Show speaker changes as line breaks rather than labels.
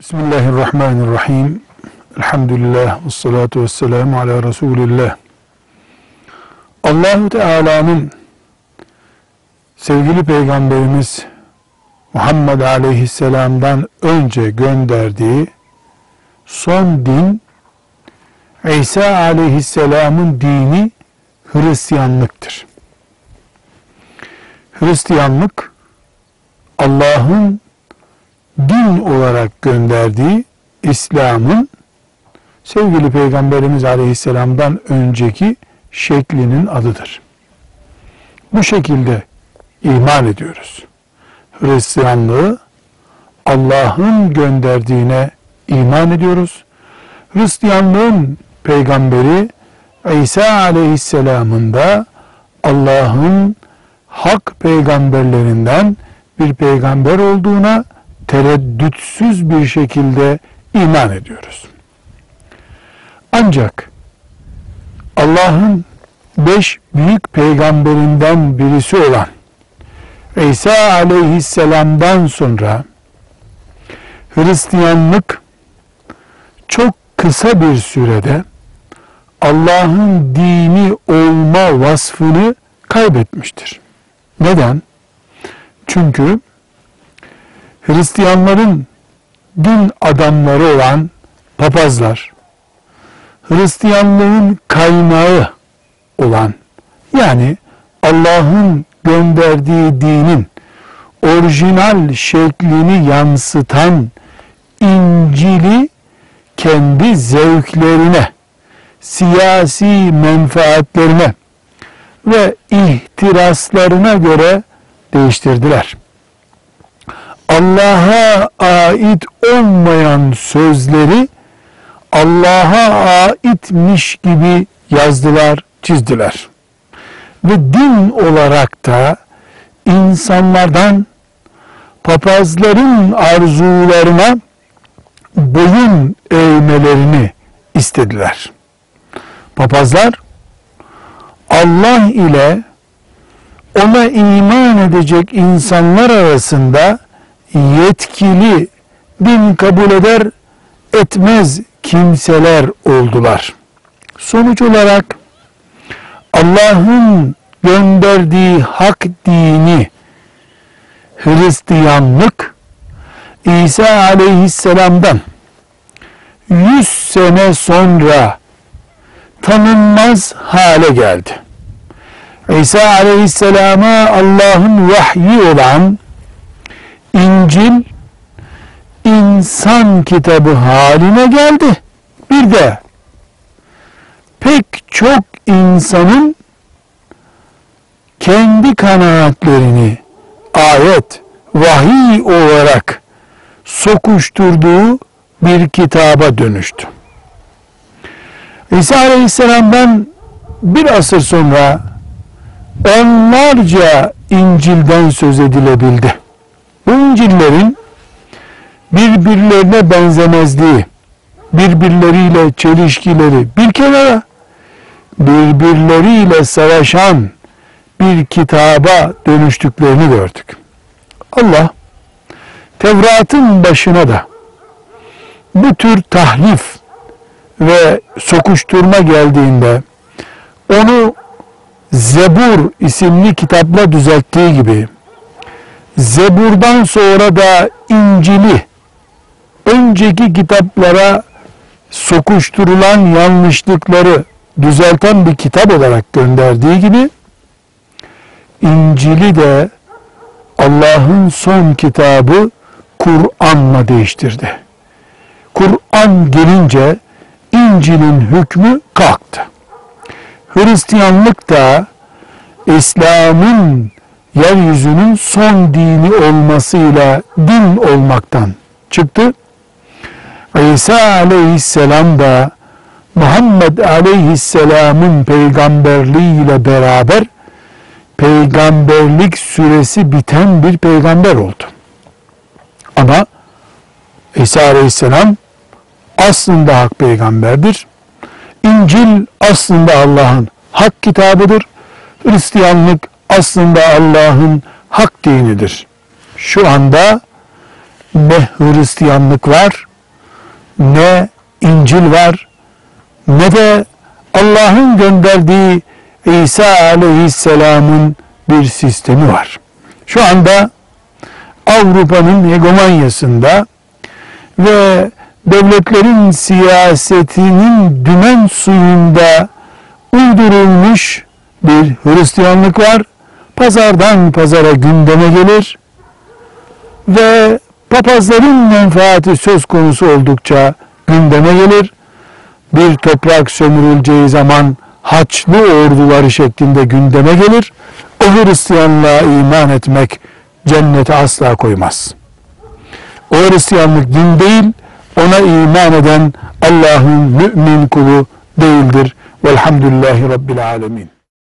Bismillahirrahmanirrahim. Elhamdülillah ve salatu ve selamu ala Resulillah. Allahu Teala'nın sevgili peygamberimiz Muhammed Aleyhisselam'dan önce gönderdiği son din İsa Aleyhisselam'ın dini Hristiyanlıktır. Hristiyanlık Allah'ın din olarak gönderdiği İslam'ın sevgili Peygamberimiz Aleyhisselam'dan önceki şeklinin adıdır. Bu şekilde iman ediyoruz. Hristiyanlığı Allah'ın gönderdiğine iman ediyoruz. Hristiyanlığın peygamberi İsa Aleyhisselam'ın da Allah'ın hak peygamberlerinden bir peygamber olduğuna tereddütsüz bir şekilde iman ediyoruz. Ancak Allah'ın beş büyük peygamberinden birisi olan İsa aleyhisselamdan sonra Hristiyanlık çok kısa bir sürede Allah'ın dini olma vasfını kaybetmiştir. Neden? Çünkü Hristiyanların din adamları olan papazlar, Hristiyanlığın kaynağı olan yani Allah'ın gönderdiği dinin orijinal şeklini yansıtan İncil'i kendi zevklerine, siyasi menfaatlerine ve ihtiraslarına göre değiştirdiler. Allah'a ait olmayan sözleri Allah'a aitmiş gibi yazdılar, çizdiler. Ve din olarak da insanlardan papazların arzularına boyun eğmelerini istediler. Papazlar Allah ile ona iman edecek insanlar arasında yetkili din kabul eder etmez kimseler oldular. Sonuç olarak Allah'ın gönderdiği hak dini Hristiyanlık İsa aleyhisselamdan 100 sene sonra tanınmaz hale geldi. İsa aleyhisselama Allah'ın vahyi olan İncil insan kitabı haline geldi. Bir de pek çok insanın kendi kanaatlerini ayet, vahiy olarak sokuşturduğu bir kitaba dönüştü. İsa Aleyhisselam'dan bir asır sonra onlarca İncil'den söz edilebildi. Bu İncil'lerin birbirlerine benzemezliği, birbirleriyle çelişkileri bir kenara, birbirleriyle savaşan bir kitaba dönüştüklerini gördük. Allah Tevrat'ın başına da bu tür tahrif ve sokuşturma geldiğinde onu Zebur isimli kitapla düzelttiği gibi Zebur'dan sonra da İncil'i önceki kitaplara sokuşturulan yanlışlıkları düzelten bir kitap olarak gönderdiği gibi İncil'i de Allah'ın son kitabı Kur'an'la değiştirdi. Kur'an gelince İncil'in hükmü kalktı. Hristiyanlık da İslam'ın yeryüzünün son dini olmasıyla din olmaktan çıktı. İsa aleyhisselam da Muhammed aleyhisselamın peygamberliğiyle beraber peygamberlik süresi biten bir peygamber oldu. Ama İsa aleyhisselam aslında hak peygamberdir. İncil aslında Allah'ın hak kitabıdır. Hristiyanlık aslında Allah'ın hak dinidir. Şu anda ne Hristiyanlık var ne İncil var ne de Allah'ın gönderdiği İsa aleyhisselamın bir sistemi var. Şu anda Avrupa'nın hegemonyasında ve devletlerin siyasetinin dümen suyunda uydurulmuş bir Hristiyanlık var. Pazardan pazara gündeme gelir ve papazların menfaati söz konusu oldukça gündeme gelir. Bir toprak sömürüleceği zaman haçlı orduları şeklinde gündeme gelir. O Hristiyanlığa iman etmek cennete asla koymaz. O Hristiyanlık din değil, ona iman eden Allah'ın mümin kulu değildir. Velhamdülillahi Rabbil Alemin.